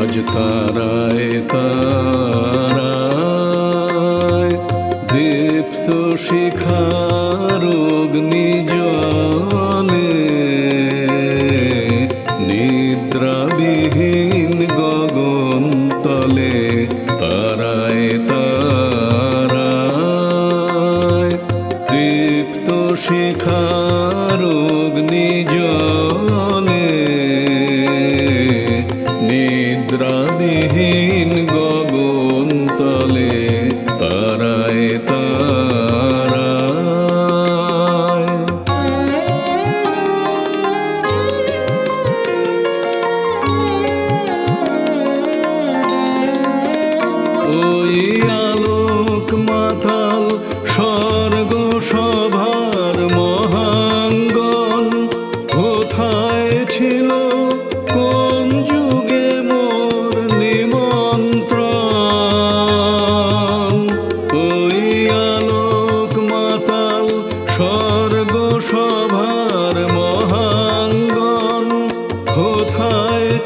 আজ তারায় তারায় দীপ্ত শিখার অগ্নি জলে নিদ্রাবিহীন শিখার অগ্নি জলে নিদ্রাবিহীন গগন তলে তারায় তারায়। ওই আলোক মাতাল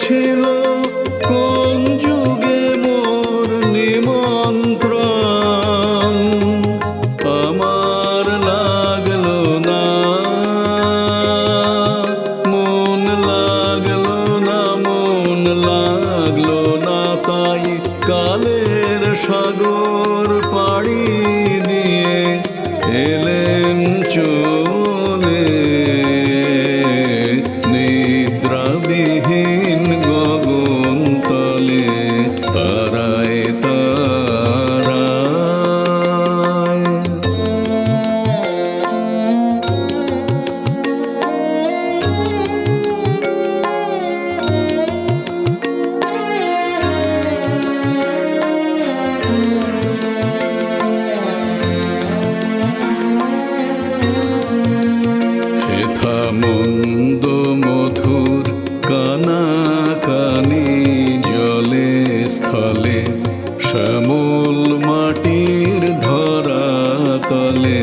ছিল মন্দ মধুর কানাকানি জলে স্থলে, শ্যামল মাটির ধরা তলে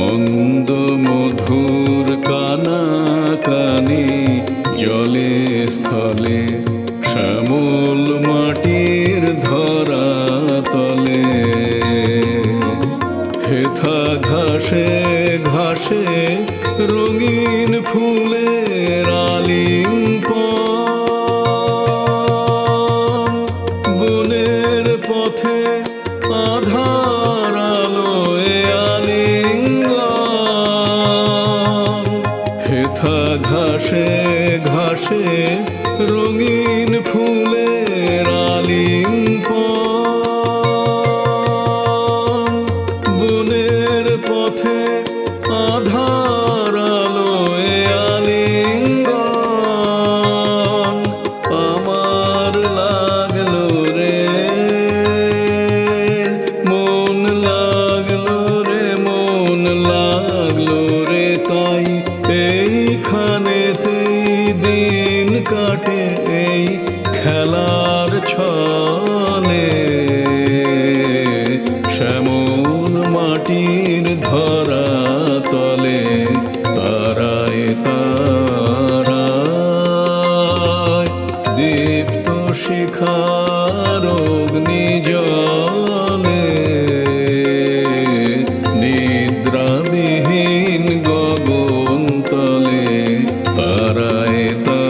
মন্দ মধুর কানাকানি জলে স্থলে, শ্যামল মাটির ধরা তলে হেথা ঘাসে ফুলের আলিঙ্গ বনের পথে আধার আলোয় আলিঙ্গ হেথা ঘাসে ঘাসে রঙিন ফুলের রে তাই এইখানেতেই দিন কাটে এই খেলার ছলে। হারায় তা